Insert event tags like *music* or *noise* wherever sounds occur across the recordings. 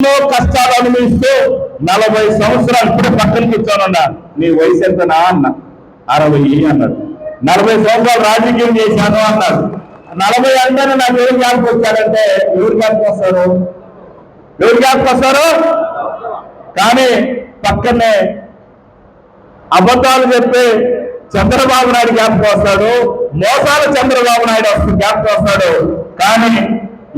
ఎన్నో కష్టాలు అనుభవిస్తూ నలభై సంవత్సరాలు ఇప్పుడు పక్కన కూర్చోనన్నా నీ వయసు ఎంతనా అన్న. అరవై అన్నాడు. నలభై సంవత్సరాలు రాజకీయం చేశాను అన్నాడు. నలభై అంటేనే నాకు ఎవరు జ్ఞాపకం వచ్చాడంటే ఎవరు జ్ఞాపకం వస్తారు? ఎవరు జ్ఞాపకం వస్తారు? కానీ పక్కనే అబద్ధాలు చెప్పి చంద్రబాబు నాయుడు జ్ఞాపకం వస్తాడు. మోసాల చంద్రబాబు నాయుడు వస్తు జ్ఞాపకం వస్తాడు. కానీ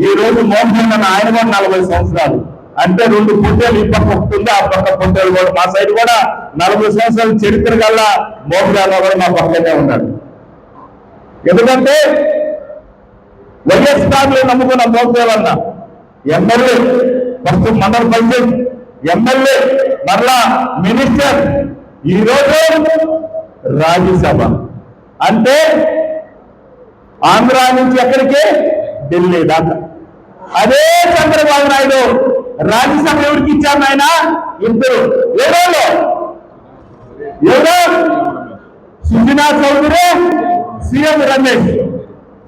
ఈ రోజు మోసం ఆయన కూడా నలభై సంవత్సరాలు. అంటే రెండు పుట్టేలు ఈ పక్క ఉంటుంది ఆ పక్క పుట్టేలు కూడా మా సైడ్ కూడా నలభై సంవత్సరాల చరిత్ర కల్లా మోసగాల్లో కూడా మా పక్కనే ఉన్నాడు. ఎందుకంటే వైఎస్ పార్టీ నమ్ముకున్న మోసేవన్న ఎమ్మెల్యే ప్రస్తుతం మండల పంచాయత్ ఎమ్మెల్యే మరలా మినిస్టర్ ఈరోజు రాజ్యసభ. అంటే ఆంధ్ర నుంచి ఎక్కడికి? ఢిల్లీ దాకా. అదే చంద్రబాబు నాయుడు రాజ్యసభ ఎవరికి ఇచ్చారు ఆయన ఇద్దరు ఏడోళ్ళు ఏదో సుజనా చౌదరి సీఎం రమేష్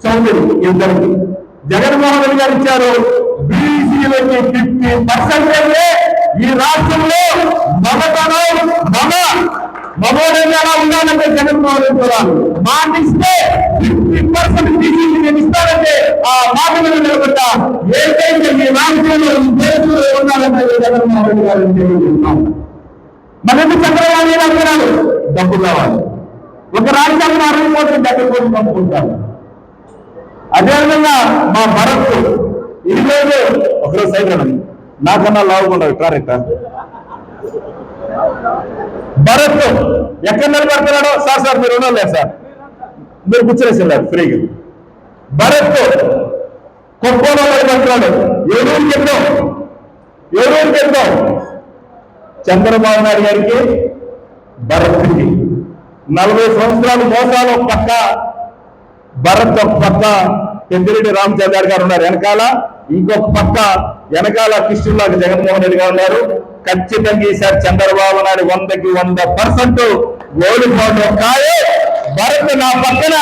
చౌదరి ఇద్దరికి. జగన్మోహన్ రెడ్డి గారు ఇచ్చారు. బీసీలకి ఫిఫ్టీ పర్సెంటేజ్ ఈ రాష్ట్రంలో మమతనం మమ. మగోడని ఎలా ఉండాలంటే జగన్మోహన్ రెడ్డి గారు మాట ఇస్తే ఫిఫ్టీ పర్సెంట్ బీసీలు నేను ఇస్తానంటే ఆ మాట మీద నిలబడ్డా ఏదైతే మీ రాజకీయంలో ఈ దేశంలో ఉండాలంటే జగన్మోహన్ రెడ్డి గారు తెలియజేస్తున్నాం మనకి చంద్రబాబు నాయుడు అంటున్నాడు? డబ్బు కావాలి. ఒక రాజ్యాంగం అరవై కోట్లు డెబ్బై కోట్లు పంపుకుంటారు. అదేవిధంగా మా భరత్ ఈ రోజు ఒకరోజు సైడ్ నాకన్నా లావుకుండా ట్రారెక్ట భరత్ ఎక్కడ నిలబడుతున్నాడో సార్ సార్ మీరు ఉన్నారు సార్. మీరు కూర్చొనేసారు ఫ్రీగా. భరత్ కొప్పలో నిలబడుతున్నాడు. ఎవరూరికి వెళ్దాం ఎవరూరికి వెళ్దాం చంద్రబాబు నాయుడు గారికి భరత్కి నలభై సంవత్సరాలు మోసాలు ఒక పక్క భరత్ ఒక పక్క పెద్దిరెడ్డి రామచంద్ర గారు ఉన్నారు. వెనకాల ఇంకొక పక్క వెనకాల కృష్ణులాగా జగన్మోహన్ రెడ్డి గారు ఉన్నారు. ఖచ్చితంగా ఈసారి చంద్రబాబు నాయుడు వందకి వంద పర్సెంట్ ఓడిపోవడం కాదు భరత్ నా పక్కన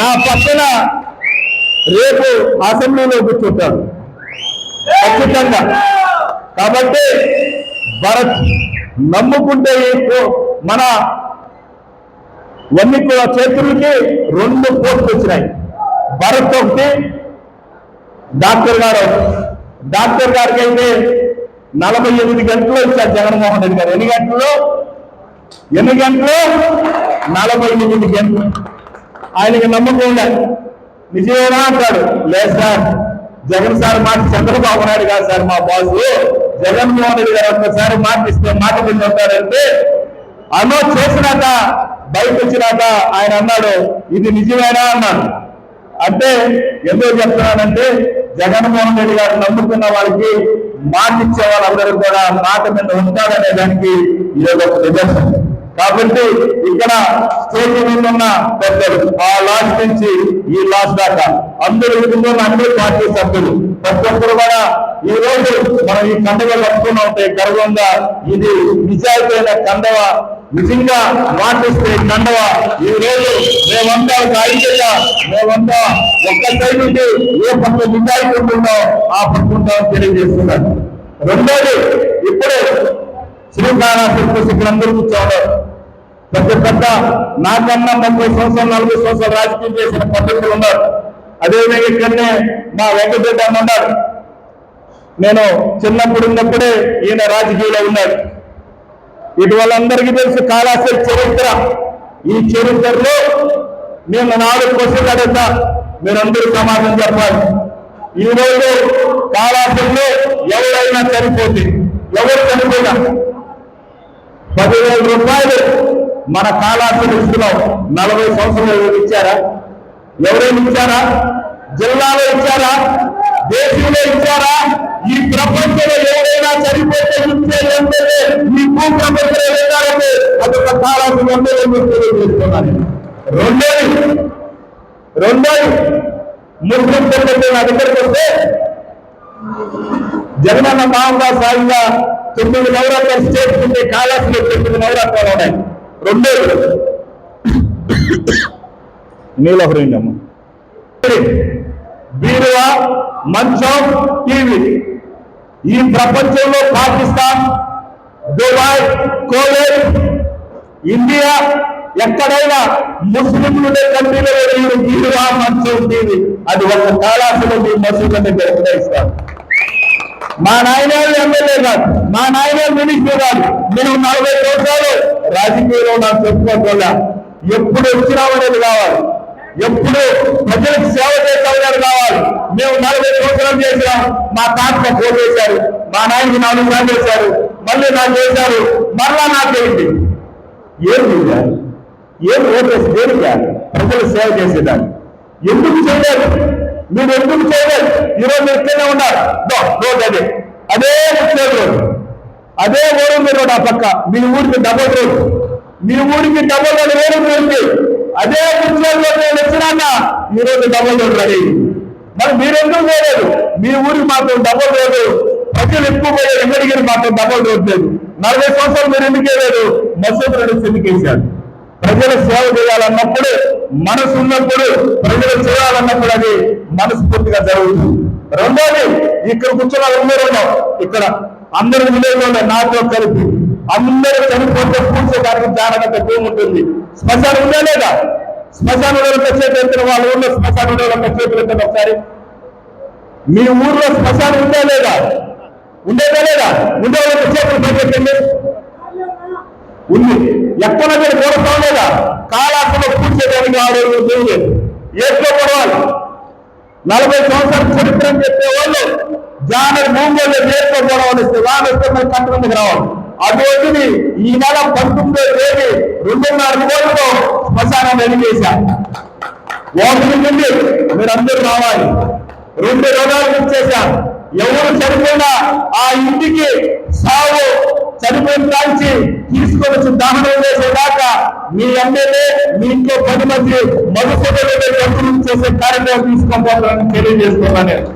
నా పక్కన రేపు అసెంబ్లీలో కూర్చుంటాడు. ఖచ్చితంగా. కాబట్టి భరత్ నమ్ముకుంటే ఈ మన ఎన్నికల చేతులకి రెండు పోస్టులు వచ్చినాయి. భరత్ ఒకటి డాక్టర్ గారు డాక్టర్ గారికి అయితే నలభై ఎనిమిది గంటలు ఇచ్చారు జగన్మోహన్ రెడ్డి గారు. ఎన్ని గంటలు ఎన్ని గంటలు నలభై ఎనిమిది గంటలు. ఆయనకి నమ్మకం ఉండాలి. నిజమేనా అంటాడు? లేదు సార్. జగన్ సార్ మాట చంద్రబాబు నాయుడు కాదు సార్ మా బాసు. జగన్మోహన్ రెడ్డి గారు ఒక్కసారి మాట ఇస్తే మాట కింద ఉంటాడంటే అనో చేసినాక బయట వచ్చినాక ఆయన అన్నాడు ఇది నిజమేనా? అన్నాడు. అంటే ఎందుకు చెప్తున్నానంటే జగన్మోహన్ రెడ్డి గారు నమ్ముకున్న వాళ్ళకి మాట ఇచ్చే వాళ్ళందరూ కూడా మాట మీద ఉంటాడనే దానికి ఇది ఒక నిదర్శనం. కాబట్టి ఇక్కడ స్టేట్ మీద ఉన్న పెద్దలు ఆ లాస్ట్ నుంచి ఈ లాస్ట్ దాకా అందరూ విధంగా అన్ని పార్టీ సభ్యులు. ప్రతి ఒక్కరు కూడా ఈ రోజు మనం ఈ కండవ కట్టుకున్నా ఉంటే గర్వంగా ఇది నిజాయితీ అయిన కండవ నిజంగా మాటిస్తే కండవ ఈ రోజు మేమంతా ఒక ఐక్యత మేమంతా ఒక్క సైడ్ నుండి ఏ పక్క నిజాయితీ ఆ పక్క తెలియజేస్తున్నారు రెండోది ఇప్పుడే శ్రీకాళహస్తి ఇక్కడ అందరూ కూర్చోవడం పెద్ద పెద్ద నాకన్నా ముప్పై సంవత్సరాలు నలభై సంవత్సరాలు రాజకీయం చేసిన పద్ధతులు ఉన్నారు. అదేవిధంగా ఇక్కడనే మా వెంకటరెడ్డి అన్న ఉన్నారు. నేను చిన్నప్పుడు ఉన్నప్పుడే ఈయన రాజకీయంలో ఉన్నాడు. ఇటు వాళ్ళందరికీ తెలుసు కాళాశ్రీ చరిత్ర. ఈ చరిత్రలో మేము నాలుగు క్వశ్చన్ అడుగుతా. మీరందరూ సమాధానం చెప్పాలి. ఈ రోజు కాళాశ్రీలో ఎవరైనా చనిపోతే ఎవరు చనిపోయినా? పదివేల రూపాయలు మన కాళాశ్రీ ఇస్తున్నాం నలభై సంవత్సరాలు ఇచ్చారా? ఎవరైనా ఇచ్చారా? జిల్లాలో ఇచ్చారా? దేశంలో ఇచ్చారా ఈ ప్రపంచంలో ఎవరైనా చనిపోతే ఇచ్చే ఎమ్మెల్యే ఈ భూప్రపంచంలో వెళ్ళాలంటే అదొక కాళాశ్రీ వందలు మీకు తెలియజేస్తున్నాను రెండోది రెండోది ముస్లిం పెద్దలు నా దగ్గరికి వస్తే జగనన్న మామూలుగా సాగిగా తొమ్మిది నవరాత్రాలు చేసుకుంటే కాళాసులో తొమ్మిది నవరాత్రాలు ఉన్నాయి. రెండో నీళ్ళు ఒకరు అమ్మ. బీరువ మంచం టీవీ. ఈ ప్రపంచంలో పాకిస్తాన్ దుబాయ్ కోవేట్ ఇండియా ఎక్కడైనా ముస్లింలు ఉండే కంట్రీలో మీరు తీరుగా మంచం టీవీ. అది ఒక కళాశాల మీ మసూదని గ్రహిస్తారు మా నాయన ఎమ్మెల్యే కాదు మా నాయన మినిస్టర్ కాదు నేను నలభై సంవత్సరాలు రాజకీయంలో నాకు చెప్పుకోకుండా. ఎప్పుడు వచ్చినామనేది కావాలి. ఎప్పుడు ప్రజలకు సేవ చేస్తామనేది కావాలి? మేము నలభై సంవత్సరాలు చేసినాం మా తాత పోటీ చేశారు మా నాయనకి నాలుగు సార్లు చేశారు మళ్ళీ నాకు చేశారు మరలా నాకేంటి ఏం చేయాలి? ఏం ఓటేసి దేనిక ప్రజలు సేవ చేసేదాన్ని. ఎందుకు చేయలేదు? మీరు ఎందుకు చేయలేదు? ఈరోజు మీరు ఇక్కడే ఉన్నారు. రోడ్ అదే అదే ముచ్చేది రోడ్ అదే ఓరుంది రోడ్ ఆ పక్క. మీ ఊరికి డబుల్ రోడ్ మీ ఊరికి డబుల్ రోడ్ ఓరుంది అదే ముచ్చేది నేను వచ్చినాక ఈ రోజు డబుల్ రోడ్ రెడీ మరి మీరెందుకు పోలేదు? మీ ఊరికి మాత్రం డబుల్ రోడ్డు ప్రజలు ఎక్కువ పోయారు ఎక్కడికి మాత్రం డబుల్ రోడ్ లేదు. నలభై సంవత్సరాలు మీరు ఎందుకే లేదు మసూద్ రెడ్డి ఎందుకేశారు ప్రజలు సేవ చేయాలన్నప్పుడు మనసు ఉన్నప్పుడు ప్రజలు చేయాలన్నప్పుడు అది మనస్ఫూర్తిగా జరుగుతుంది. రెండోది ఇక్కడ కూర్చున్న అందరూ ఇక్కడ అందరి విలేజ్లో నాతో కలిపి అందరూ చనిపోతే కూర్చోడానికి జాగ్రత్త భూమి ఉంటుంది. శ్మశానం ఉందా లేదా? శ్మశానంలో చేతులు ఎత్తిన వాళ్ళ ఊళ్ళో శ్మశానంలో చేతులు ఎత్తిన ఒకసారి. మీ ఊర్లో శ్మశానం ఉందా లేదా? ఉండేదా లేదా? ఉండే వాళ్ళ చేతులు పనిచేయండి ఉంది. ఎక్కడ మీరు కోరుతాం లేదా కాలాసలో కూర్చోడానికి ఆడేది దేవుడు ఏట్లో పడవాలి. నలభై సంవత్సరాల చరిత్ర అని చెప్పే వాళ్ళు జానర్ భూమిలో నేర్తో గొడవలు ఇస్తే వాళ్ళు వస్తే మరి కంటి ముందుకు రావాలి. అటువంటిది ఈ నెల పంతొమ్మిదో తేదీ రెండున్నర కోట్లతో శ్మశానం వెలిగేశా. ఓపిక మీరందరూ రావాలి. రెండు రోజులు ఇచ్చేశాం ఎవరు చనిపోయినా ఆ ఇంటికి సాగు చనిపోయిన కాల్చి తీసుకొని వచ్చి దహనం చేసేదాకా మీ ఎమ్మెల్యే మీ ఇంట్లో పది మంది మధుసూదరులు చేసే కార్యక్రమం తీసుకొని పోతారని తెలియజేస్తున్నాను నేను.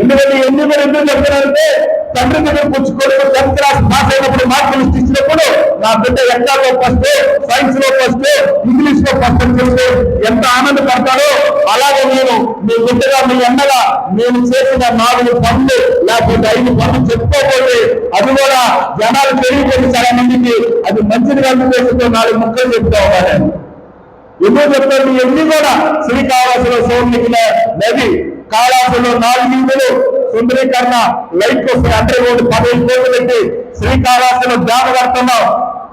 ఎందుకంటే ఎందుకు ఎందుకు చెప్తారంటే తండ్రి దగ్గర పుచ్చుకొని టెన్త్ క్లాస్ పాస్ అయినప్పుడు మార్కులు ఇచ్చినప్పుడు నా బిడ్డ ఎక్కడో ఫస్ట్ సైన్స్లో ఫస్ట్ ఇంగ్లీష్లో ఫస్ట్ అని చెప్తే ఎంత ఆనందపడతాడో అలాగే నేను మీ బిడ్డగా మీ అన్నగా నేను చేసిన నాలుగు పనులు లేకపోతే ఐదు పనులు చెప్పుకోకపోతే అది కూడా జనాలు పెరిగిపోయింది చాలా మందికి అది మంచిది కలిసి చేస్తుందో నాలుగు ముక్కలు చెప్తా ఉన్నాను. ఎందుకు చెప్తాను? ఇవన్నీ కూడా శ్రీకాళహస్తిలో సోమనికిన నది కాళాపులో నాలుగు ఇందులు సుందరీకరణ లైట్ వస్తాయి అండర్ రోడ్డు పదిహేను కోట్లు పెట్టి శ్రీకాళహస్తిలో డ్యామ్ కడుతున్నాం.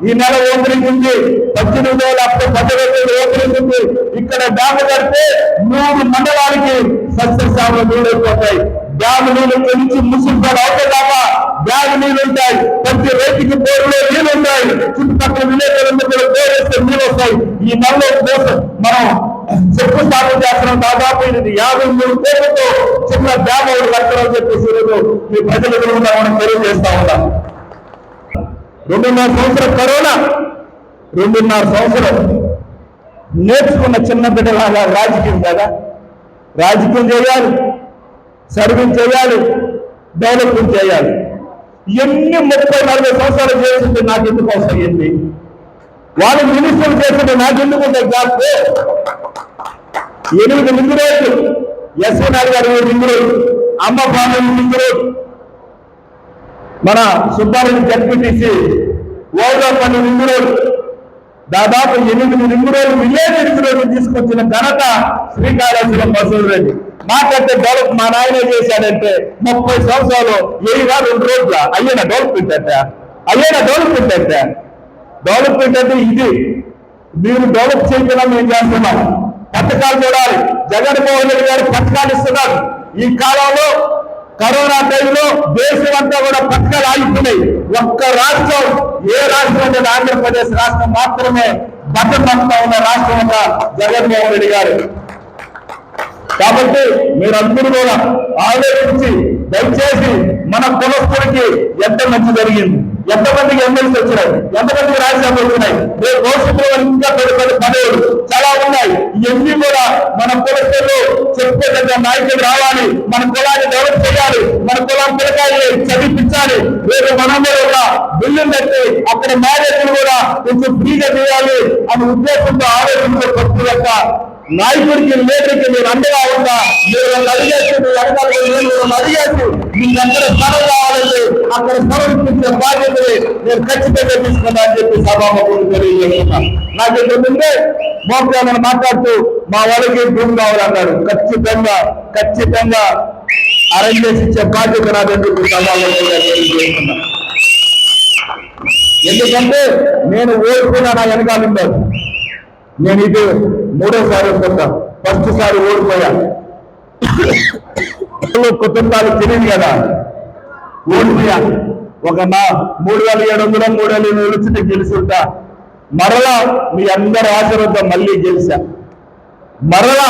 ఈ నెల ఓపెనింగ్ ఉంది. పద్దెనిమిది వేల అప్పుడు పద్దెనిమిది వేలు ఓపెనింగ్ ఉంది. ఇక్కడ డ్యామ్ కడితే మూడు మండలాలకి సస్యశామలు నీళ్ళైపోతాయి డ్యామ్ నీళ్ళు నుంచి ముసుగుతాడు అవుతాయి తప్ప డ్యామ్ నీళ్ళు ఉంటాయి. ప్రతి రైతుకి బోర్లో నీళ్ళు ఉంటాయి. చుట్టుపక్కల విలేకరులందరూ కూడా బోర్ వేస్తే నీళ్ళు వస్తాయి. ఈ నెలలో కోసం మనం చెప్పు చేస్తున్నాం. దాదాపు ఇది యాభై మూడు పేర్లతో చిన్న డ్యామ్ ఒకటి కట్టాలని చెప్పేసి ఈరోజు మీ ప్రజల ఎదురుకుండా మనం తెలియజేస్తా ఉన్నాం. రెండున్నర సంవత్సరం కరోనా. రెండున్నర సంవత్సరం నేర్చుకున్న చిన్న బిడ్డలాగా రాజకీయం కదా? రాజకీయం చేయాలి సర్వీస్ చేయాలి డెవలప్మెంట్ చేయాలి. ఎన్ని ముప్పై నలభై సంవత్సరాలు చేసింది నాకు ఎందుకు అవసరం ఏంటి? వాళ్ళు మినిస్టర్ చేస్తుంటే నాకు ఎందుకు ఉంటాయి జాబ్ ఎనిమిది లింగు రోడ్లు. ఎస్వి నాయుడు గారు లింగు రోజు అమ్మ పాలన లింగు రోజు మన సుబ్బారెడ్డి జడ్పీటీసీ ఓడపల్లి లింగు రోజు దాదాపు ఎనిమిది లింగు రోజులు విలేజ్ లింగు రోడ్లు తీసుకొచ్చిన ఘనత శ్రీకాళేశ్వరం మసూర్ రెడ్డి. మాకంటే డెవలప్ మా నాయనే చేశాడంటే ముప్పై సంవత్సరాలు ఏ రెండు రోజుల అయ్యేనా డెవలప్మెంట్ అంటే. అయ్యేనా డెవలప్మెంట్ అంటే. డెవలప్మెంట్ అంటే ఇది. మీరు డెవలప్ చేయకుండా మేము చేస్తున్నాం పథకాలు చూడాలి. జగన్మోహన్ రెడ్డి గారు పథకాలు ఇస్తున్నారు. ఈ కాలంలో కరోనా టైంలో దేశం అంతా కూడా పథకాలు ఆగిపోయినాయి. ఒక్క రాష్ట్రం ఏ రాష్ట్రం అంటే ఆంధ్రప్రదేశ్ రాష్ట్రం మాత్రమే బట్టమంతా ఉన్న రాష్ట్రం అంతా జగన్మోహన్ రెడ్డి గారు. కాబట్టి మీరందరూ కూడా ఆలోచించి దయచేసి మన కులస్తుడికి ఎంత మంచి జరిగింది? ఎంతమందికి ఎమ్మెల్సీ వచ్చినాయి? ఎంతమందికి రాజ్యాంగం వచ్చినాయి? రేపు భవిష్యత్తులో ఇంకా పెద్ద పెద్ద పదవులు చాలా ఉన్నాయి. ఇవన్నీ కూడా మన కులస్తులు చెప్పుకోదగ్గ నాయకులు రావాలి. మన కులాన్ని డెవలప్ చేయాలి. మన కులం పిల్లకాయలు చదివించాలి. రేపు మనమే ఒక బిల్లు పెట్టి అక్కడ మ్యారేజ్లు కూడా కొంచెం ఫ్రీగా చేయాలి అనే ఉద్దేశంతో ఆలోచించే ప్రతి యొక్క నాయకుడికి లీడర్కి మీరు అండగా ఉందా మీరు అడిగేసి మీరు అడగాలి మీరు అడిగేసి మీకు అందరూ స్థలం కావాలంటే అక్కడ సమర్పించిన ఇప్పించే బాధ్యతని నేను ఖచ్చితంగా తీసుకున్నా అని చెప్పి సభాముఖులు తెలియజేస్తున్నా. నాకు ఏంటంటే మోకాలను మాట్లాడుతూ మా వాళ్ళకి భూమి కావాలన్నాడు. ఖచ్చితంగా ఖచ్చితంగా అరేంజ్ చేసి ఇచ్చే బాధ్యత నాదని చెప్పి సభాముఖులుగా తెలియజేస్తున్నా. ఎందుకంటే నేను ఓడిపోయినా నా వెనకాల ఉండదు. నేను ఇది మూడోసారి వస్తుంటా ఫస్ట్ సారి ఓడిపోయా. *coughs* కుటుంబాలు తెలియదు కదా. ఓడిపోయాను ఒక మా మూడు వేల ఏడు వందల మూడు వేల ఎనిమిది వచ్చింది గెలుచుంటా. మరలా మీ అందరి ఆశీర్వాదం మళ్ళీ గెలిచా. మరలా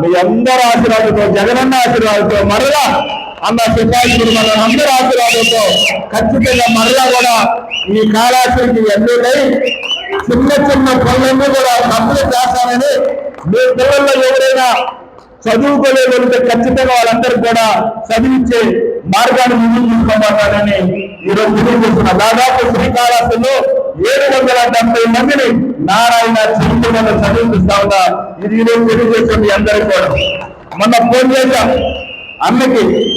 మీ అందరి ఆశీర్వాదంతో జగనన్న ఆశీర్వాదంతో మరలా అన్న సిద్ధాంతుడు మన అందరి ఆశీర్వాదంతో ఖచ్చితంగా మరలా కూడా ఈ కాలాశీకి ఎన్నులై చిన్న చిన్న పనులన్నీ కూడా కంప్లీట్ చేస్తానని మీ పిల్లల్లో ఎవరైనా చదువుకోలేదంటే ఖచ్చితంగా వాళ్ళందరికీ కూడా చదివించే మార్గాన్ని ముందుకు తీసుకోబోతానని ఈరోజు తెలియజేస్తున్నా. దాదాపు శ్రీకాళహస్తిలో ఏడు వందల డెబ్బై మందిని నారాయణ చరిత్ర చదివిపిస్తా ఉన్నా. ఇది ఈరోజు తెలియజేస్తుంది మీ అందరికీ కూడా. మొన్న ఫోన్ చేశాం. అన్నకి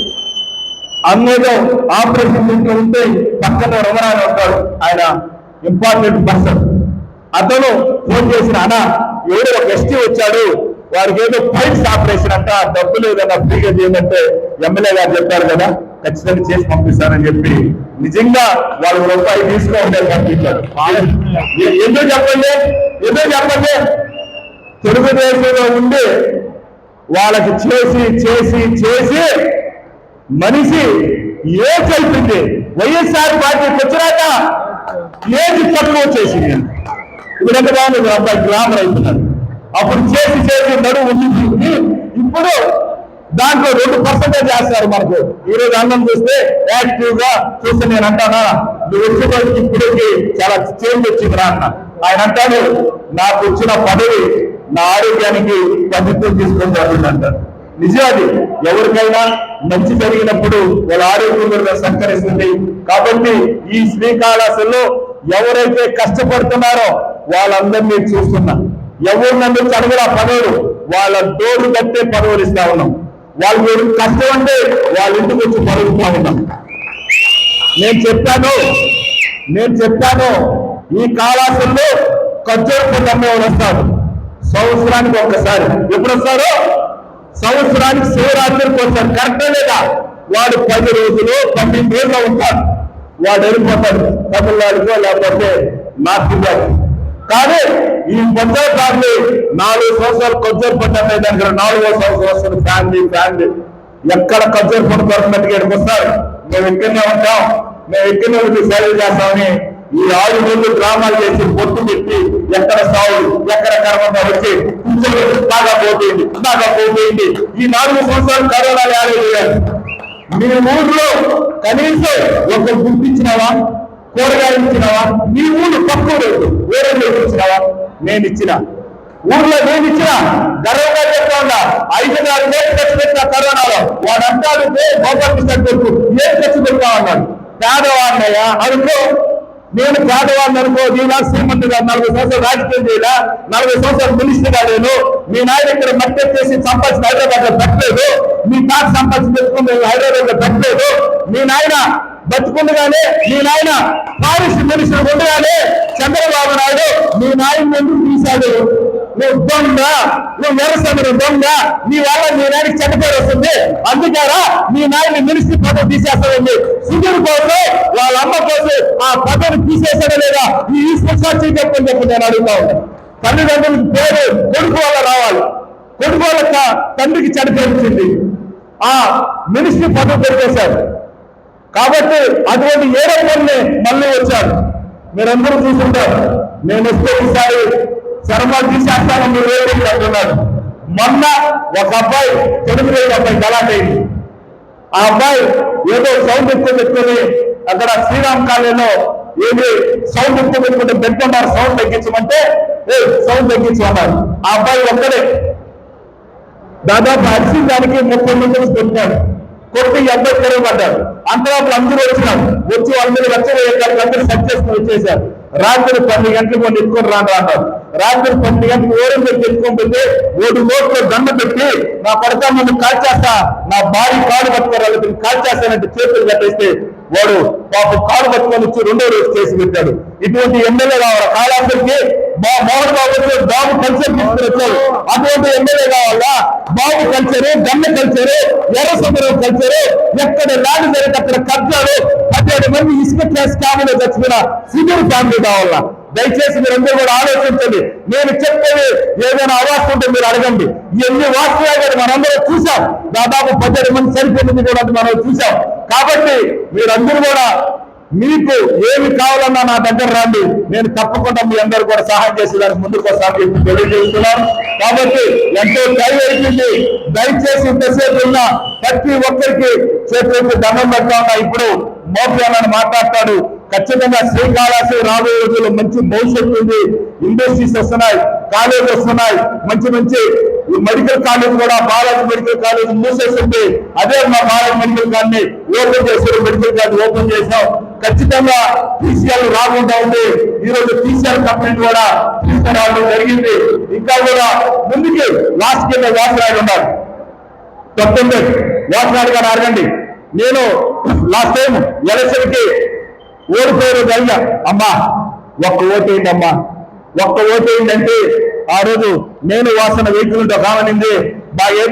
అన్నేదో ఆపరేషన్ ఇంట్లో ఉంటే పక్కన రమణాయన ఉంటాడు ఆయన ఇంపార్టెంట్ పర్సన్ అతను ఫోన్ చేసిన అన్న ఎవడో ఒక ఎస్టీ వచ్చాడు. వారికి ఏదో పైల్స్ ఆపరేషన్ అంట డబ్బులు ఏదైనా ఫ్రీగా చేయమంటే ఎమ్మెల్యే గారు చెప్పారు కదా ఖచ్చితంగా చేసి పంపిస్తానని చెప్పి నిజంగా వాళ్ళు రూపాయి తీసుకోండి పంపించారు ఎందుకు చెప్పండి? ఎందుకు చెప్పండి? తెలుగుదేశంలో ఉండి వాళ్ళకి చేసి చేసి చేసి మనిషి ఏజ్ అయిపోయింది. వైఎస్ఆర్ పార్టీకి వచ్చినాక ఏజ్ తక్కువ వచ్చేసింది. ఇప్పుడు ఎంత బాగుంది అబ్బాయి గ్రామర్ అవుతున్నాడు అప్పుడు చేసి చేసి నడువు ఉండింది. ఇప్పుడు దాంట్లో రెండు పర్సెంటేజ్ చేస్తారు మనకు. ఈ రోజు అన్నం చూస్తే యాక్టివ్గా చూస్తే నేను అంటానా? నువ్వు వచ్చిన రోజుకి ఇప్పటికి చాలా చేంజ్ వచ్చింది రా అన్న. ఆయన అంటాడు నాకు వచ్చిన పదవి నా ఆరోగ్యానికి ప్రభుత్వం తీసుకొని జరుగుతుంది అంటారు నిజం అది. ఎవరికైనా మంచి జరిగినప్పుడు వాళ్ళ ఆరోగ్యం మీద సహకరిస్తుంది కాబట్టి ఈ శ్రీకాళహస్తిలో ఎవరైతే కష్టపడుతున్నారో వాళ్ళందరినీ చూస్తున్నా. ఎవరు నన్ను చదువురా పదవులు? వాళ్ళ డోర్లు కట్టే పదవులు ఇస్తా ఉన్నాం. వాళ్ళు మీరు కష్టం అంటే వాళ్ళ ఇంటికి వచ్చి పరుగుతా ఉన్నాం. నేను చెప్పాను నేను చెప్పాను ఈ కాలాసంలో ఖర్చు అమ్మేవాడు వస్తాడు సంవత్సరానికి ఒక్కసారి. ఎప్పుడు వస్తారో? సంవత్సరానికి శివరాత్రికి వస్తాడు కరెక్టే లేదా? వాడు పది రోజులు పన్నెండు రోజులు ఉంటాడు. వాడు వెళ్ళిపోతాడు. తమిళనాడుకో లేకపోతే నార్త్ ఇండియాకి. కానీ ఈ పొద్దుకారులు నాలుగు సంవత్సరాలు కొద్దిరు పడ్డాయి దగ్గర నాలుగో సంవత్సరం వస్తుంది ఫ్యామిలీ ఫ్యామిలీ. ఎక్కడ కొద్దిరు పట్టు దొరకనట్టుగా మేము ఇక్కడనే ఉంటాం. మేము ఇక్కడనే ఉండి సేవ చేస్తామని ఈ ఆరు రోజులు డ్రామాలు చేసి పొట్టు పెట్టి ఎక్కడ సాగు ఎక్కడ కర్మంగా వచ్చి కూర్చొని బాగా పోతుంది బాగా పోతుంది. ఈ నాలుగు సంవత్సరాలు కరోనా లేదు మీ ఊర్లో కనీసం ఒక గుర్తించినావా? కూరగాయలు ఇచ్చినావా? నీ ఊళ్ళు తక్కువ రేటు వేరే రేటు ఇచ్చినావా? నేను ఇచ్చిన. ఊర్లో నేను ఇచ్చిన. గర్వంగా చెప్తా ఐదు నాలుగు వేలు ఖర్చు పెట్టిన కరోనాలో. వాడు అంటాడు కొడుకు ఏం ఖర్చు పెడతా ఉన్నాడు పేదవాడినయ్యా అనుకో. నేను పేదవాడిని అనుకో నీ శ్రీమంతి గారు నలభై సంవత్సరాలు రాజకీయం చేయలే నలభై సంవత్సరాలు మినిస్టర్గా నేను మీ నాయన ఇక్కడ మట్టి చేసి సంపాదించిన హైదరాబాద్లో పెట్టలేదు మీ తాత సంపాదించి తెచ్చుకుని హైదరాబాద్లో పెట్టలేదు మీ నాయన బతుకుండగానే మీ నాయన పారిస్ మినిస్టర్ ఉండగానే చంద్రబాబు నాయుడు మీ నాయన ఎందుకు తీశాడు? నువ్వు దొంగ నువ్వు వ్యవసాయ దొంగ నీ వల్ల మీ నాయనకి చెడ్డపేరు వస్తుంది. అందుకేరా మీ నాయన మినిస్ట్రీ పదవి తీసేస్తాడండి. సుధీర్ కోర్టు వాళ్ళ అమ్మ కోసం ఆ పదవి తీసేసాడా లేదా? ఈ ఈశ్వర్ సాక్షి చెప్పని చెప్పి నేను అడుగుతా ఉన్నాను తల్లిదండ్రులకు పేరు కొడుకు వల్ల రావాలి. కొడుకు వల్ల తండ్రికి చెడ్డ పేరు ఆ మినిస్ట్రీ పదవి పెట్టేశారు కాబట్టి అటువంటి ఏడప్పని మళ్ళీ వచ్చాడు మీరందరూ చూసుంటారు. నేను వస్తే ఈసారి శర్మ తీసేస్తాను మీరు వేరే అంటున్నాడు మొన్న ఒక అబ్బాయి తెలుగు అబ్బాయి గలాటైంది ఆ అబ్బాయి ఏదో సౌండ్ ఎక్కువ పెట్టుకుని అక్కడ శ్రీరామ్ కాలేజీలో ఏమి సౌండ్ ఎక్కువ పెట్టుకుంటే పెట్టుకున్నారు సౌండ్ తగ్గించమంటే ఏ సౌండ్ తగ్గించమన్నారు. ఆ అబ్బాయి ఒక్కడే. దాదాపు అరిసిన దానికి ముప్పై మంది పెట్టాడు కొట్టి ఎంతో అబ్బాయి పడ్డారు అంతలోపు అందరూ వచ్చినారు వచ్చి వాళ్ళ మీద లక్షలు వేయడానికి అందరూ సెట్ చేసుకుని వచ్చేసారు. రాత్రి పన్నెండు గంటలు వాళ్ళు ఎత్తుకొని రాను అన్నారు రాత్రి పన్నెండు గంటలు ఓరం పెట్టి ఎత్తుకొని పెట్టి ఓటు నోట్లో దండ పెట్టి నా కొడతా ముందు కాల్చేస్తా నా భార్య కాలు పట్టుకోవాలి కాల్చేస్తానంటే చేతులు కట్టేస్తే వాడు పాప కాలు పట్టుకొని వచ్చి రెండో రోజు కేసు పెట్టాడు. ఇటువంటి ఎమ్మెల్యే కావాలి కాలాంతరికి మోహన్ బాబు బాబు కల్చర్ తీసుకుని అటువంటి ఎమ్మెల్యే కావాలా? బాబు కల్చరు గన్న కల్చరు ఎర్రసముద్రం కల్చరు ఎక్కడ ల్యాండ్ జరిగితే అక్కడ కట్టాడు. పదిహేడు మంది ఇసుక క్లాస్ ఫ్యామిలీ చచ్చిన సివిల్ ఫ్యామిలీ కావాలా? దయచేసి మీరందరూ కూడా ఆలోచించండి. నేను చెప్పేది ఏదైనా అవాస్తు ఉంటే మీరు అడగండి. ఎన్ని వాస్తవాలు మనందరం చూసాం దాదాపు పదిహేడు మంది సరిపోయింది కూడా అది మనం చూసాం కాబట్టి మీరందరూ కూడా మీకు ఏమి కావాలన్నా నా దగ్గర రండి. నేను తప్పకుండా మీ అందరూ కూడా సహాయం చేసేదానికి ముందుకు వస్తాను తెలియజేస్తున్నాను. కాబట్టి ఎంతో టైం అయిపోయింది దయచేసి ఇంతసేపు ఉన్న ప్రతి ఒక్కరికి చేతులకు దండం పెడతా ఉన్నా. ఇప్పుడు మోపియాలని మాట్లాడతాడు. ఖచ్చితంగా శ్రీకాళహస్తి రాబోయే రోజుల్లో మంచి భవిష్యత్తు ఉంది. ఇండస్ట్రీస్ వస్తున్నాయి కాలేజ్ వస్తున్నాయి. మంచి మంచి మెడికల్ కాలేజ్ కూడా బాలాజీ మెడికల్ కాలేజ్ మూసేసింది. అదే మా బాలాజీ మెడికల్ కాలేజ్ ఓపెన్ చేశారు. మెడికల్ కాలేజ్ ఓపెన్ చేశాం. ఖచ్చితంగా టీసీఆర్ రాకుండా ఉంది ఈ రోజు టీసీఆర్ కంపెనీ కూడా తీసుకురావడం జరిగింది. ఇంకా కూడా ముందుకి లాస్ట్ కింద వ్యాసరాయుడు ఉన్నారు చెప్తుంది వాసనాడు గారు అడగండి. నేను లాస్ట్ టైం ఎలక్షన్కి ఓడిపోయిన జరిగా అమ్మా ఒక్క ఓటేయండి అమ్మా. ఒక్క ఓటేయండి ఆ రోజు నేను వాసన వెహికల్ ఉంటే కావనింది. బా ఏ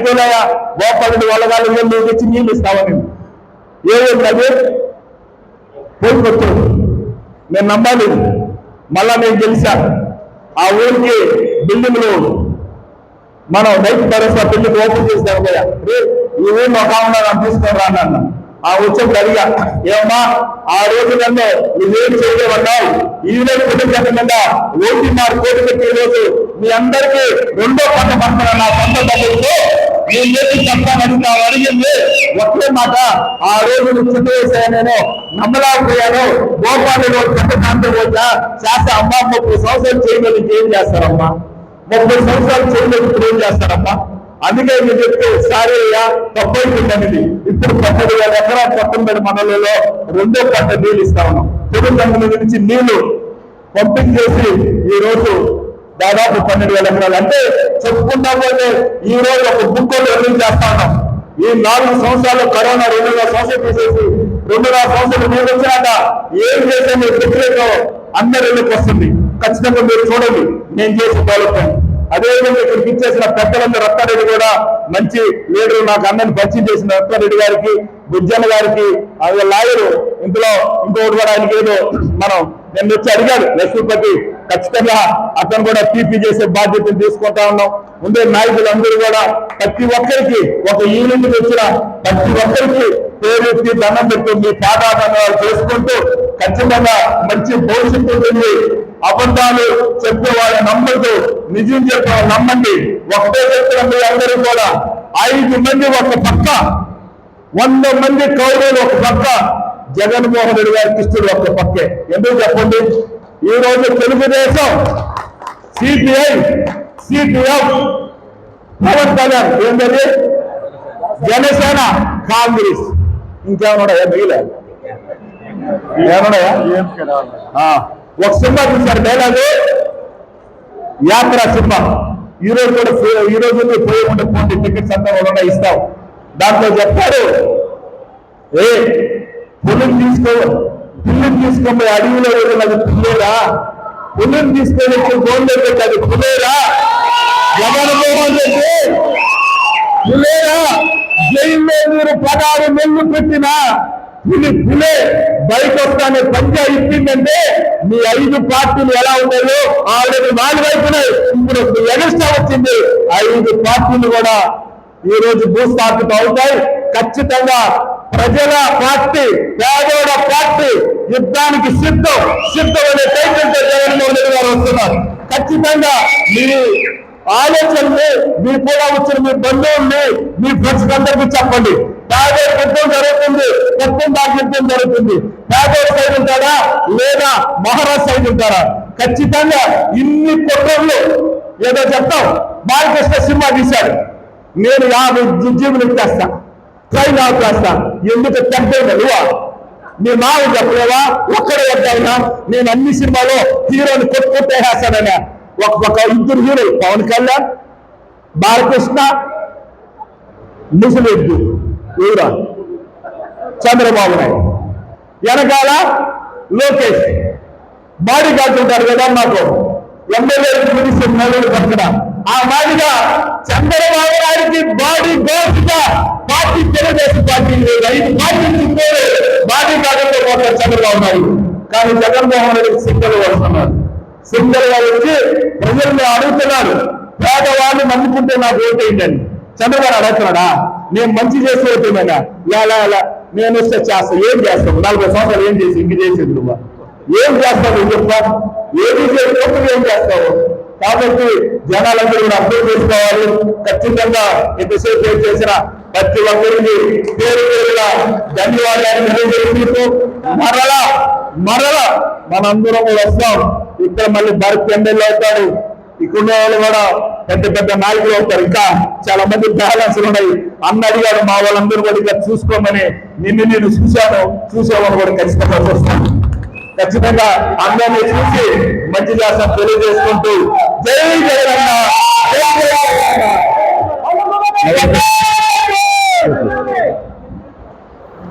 గోపాలుడి వల్లగాలు నువ్వు వచ్చి నీళ్ళు ఇస్తామని ఏ ఊరు అది పోయికొచ్చు నేను నమ్మాలి మళ్ళా నేను గెలిచా. ఆ ఊరికి బిల్డింగ్లు మనం రైతు భరోసా బిల్డింగ్ ఓపెన్ చేసాం కదా. ఈ ఊరిలో ఒక నన్ను తీసుకొని రాను ఆ వచ్చేప్పుడు అడిగా ఏమమ్మా ఆ రోజు నన్ను నువ్వేం చేయలేమన్నావు ఈవిడ ఓటీ ఓటీఆర్ కోటి పెట్టి ఈ రోజు మీ అందరికీ రెండో పంట పండుగ నా సొంత డబ్బులతో నేను చేసి చెప్తాను అడుగుతాను అడిగింది ఒకే మాట ఆ రోజు నువ్వు నేను నమ్మలేకపోయాను. గోపాలలో పెద్ద పోతా శాస్త్ర అమ్మ ముప్పై సంవత్సరాలు చేయగలిగి ఏం చేస్తారమ్మా? ముప్పై సంవత్సరాలు చేయలేదు ఇప్పుడు ఏం చేస్తారమ్మా? అందుకే మీరు చెప్తే సారీ అయ్యా తప్పైపోయింది ఇప్పుడు పన్నెండు వేల ఎకరాల పట్టణం మండలంలో రెండో పంట నీళ్ళు ఇస్తా ఉన్నాం. తెలుగు నుంచి నీళ్ళు పంపింగ్ చేసి ఈ రోజు దాదాపు పన్నెండు వేల ఎకరాలు. అంటే చెప్పుకుంటా పోతే ఈ రోజు ఒక బుక్ రిలీజ్ చేస్తా ఉన్నాం. ఈ నాలుగు సంవత్సరాలు కరోనా రెండున్నర సంవత్సరం తీసేసి రెండున్నర సంవత్సరాలు మీరు వచ్చినాక ఏం చేసే మీరు ప్రక్రియతో అందరి ఇళ్ళకి వస్తుంది. ఖచ్చితంగా మీరు చూడండి. నేను చేసే డెవలప్మెంట్. అదేవిధంగా ఇక్కడికి ఇచ్చేసిన పెద్దలందరూ రత్నారెడ్డి కూడా మంచి లీడర్ నాకు అందరిని పరిచయం చేసిన రత్నారెడ్డి గారికి బుజ్జన్న గారికి అలాగే లాయరు. ఇందులో ఇంకొకటి కూడా ఆయనకి ఏదో మనం నేను వచ్చి అడిగాడు లక్ష్మీపతి ఖచ్చితంగా అతను కూడా టీపీ చేసే బాధ్యతను తీసుకుంటా ఉన్నాం. ఉండే నాయకులందరూ కూడా ప్రతి ఒక్కరికి ఒక ఈవెంట్ వచ్చిన ప్రతి ఒక్కరికి పేరు ఎత్తి దండం పెట్టు మీ చేసుకుంటూ ఖచ్చితంగా మంచి భవిష్యత్తు ఉంటుంది అబద్ధాలు చెప్పేవాళ్ళు నమ్మద్దు నిజం చెప్పే నమ్మండి ఒకటే చెప్తున్న మీ అందరూ కూడా ఐదు మంది ఒక పక్క వంద మంది కౌరులు ఒక పక్క జగన్మోహన్ రెడ్డి గారి కృష్ణుడు ఒక పక్కే. ఎందుకు చెప్పండి? ఈ రోజు తెలుగుదేశం సిపిఐ సిపిఎఫ్ పవన్ కళ్యాణ్ ఏంటది? జనసేన కాంగ్రెస్. ఇంకేమన్నాయా మిగిలే ఏమన్నాయా? ఆ, ఒక సినిమా చూసారు డైలాగు? యాత్ర సినిమా. ఈ రోజు కూడా ఈ రోజు పోయి ఉండే టికెట్స్ అంతా కూడా ఇస్తావు దాంట్లో చెప్పాడు ఏ పొలం తీసుకో పులిని తీసుకొని అడవిలో అది పుల్లేరా పులిని తీసుకొని వచ్చి గోల్డ్ అది పులేరా జగన్మోహన్ రెడ్డి పులేరా జైల్లో మీరు పదహారు నెలలు పెట్టినా ఇది పులే బయట వస్తానే పంజా ఇచ్చిందంటే మీ ఐదు పార్టీలు ఎలా ఉన్నాయో ఆల్రెడీ నాలుగు అయిపోయినాయి ఇప్పుడు ఎగస్ట్రా వచ్చింది. ఐదు పార్టీలు కూడా ఈ రోజు భూస్థాపితం అవుతాయి. ఖచ్చితంగా ప్రజల పార్టీ పేదోడ పార్టీ యుద్ధానికి సిద్ధం సిద్ధమనే అనే టైటిల్తో జగన్మోహన్ రెడ్డి గారు వస్తున్నారు. ఖచ్చితంగా మీ ఆలోచనలు మీ కూడా వచ్చిన మీ బంధువుల్ని మీ ఫ్రెండ్స్ అందరికీ చెప్పండి. పేదోడు యుద్ధం జరుగుతుంది మొత్తం దాకా యుద్ధం జరుగుతుంది. పేదోడు సైడ్ ఉంటారా లేదా మహారాజ్ సైడ్ ఉంటారా? ఖచ్చితంగా ఇన్ని కుట్రలు ఏదో చెప్తాం. బాలకృష్ణ సినిమా తీశాడు. నేను యాభై జీవులు ఇచ్చేస్తాను ట్రైన్ ఆపేస్తా ఎందుకు తగ్గేది నువ్వా మీ మామ చెప్పలేవా? ఒక్కడే వద్దైనా నేను అన్ని సినిమాలో హీరోని కొట్టుకుంటేస్తానని ఒక ఒక ఇద్దరు హీరోలు పవన్ కళ్యాణ్ బాలకృష్ణ ముసలిద్దు ఊరా చంద్రబాబు నాయుడు. వెనకాల లోకేష్. బాడీ గార్డ్స్ ఉంటారు కదా మాకు. ఎమ్మెల్యే మినిస్టర్ నలుగురు పక్కన ఆ మాదిగా చంద్రబాబు నాయుడికి body guard party Telugudesam party లేదు ఐదు పార్టీ చుట్టూ బాడీ గార్డులతో పోతారు చంద్రబాబు నాయుడు. కానీ జగన్మోహన్ రెడ్డి సింగల్ వస్తున్నారు సింగల్ గారు వచ్చి ప్రజల్ని అడుగుతున్నారు. పేదవాళ్ళు నమ్ముకుంటే నాకు ఓటేయండి చంద్రబాబు అడుగుతున్నాడా? నేను మంచి చేసి ఓటేమైనా ఇలా ఇలా నేను వస్తే చేస్తా. ఏం చేస్తావు? నలభై సంవత్సరాలు ఏం చేసి ఇంక చేసేది నువ్వు? ఏం చేస్తావు? నువ్వు చెప్పా? ఏది చేసి ఏం చేస్తావు? కాబట్టి జనాలందరూ కూడా అర్థం చేసుకోవాలి. ఖచ్చితంగా ఎంతసేపు చేసిన ప్రతి ఒక్కరికి పేరు పేరుగా ధన్యవాదాలు తెలియజేస్తూ మరలా మరలా మనందరం కూడా వస్తాం. ఇక్కడ మళ్ళీ భరత్ ఎమ్మెల్యే అవుతాడు. ఇక్కడ వాళ్ళు కూడా పెద్ద పెద్ద నాయకులు అవుతారు. ఇంకా చాలా మంది బ్యాలెన్స్లు ఉన్నాయి. అన్న అడిగాడు మా వాళ్ళందరూ కూడా ఇక్కడ చూసుకోమని నిన్ను నేను చూశాను. చూసేవాళ్ళు కూడా ఖచ్చితంగా చూస్తాను ఖచ్చితంగా అందరినీ చూసి మంచి చేస్తాను తెలియజేసుకుంటూ జై జగన్న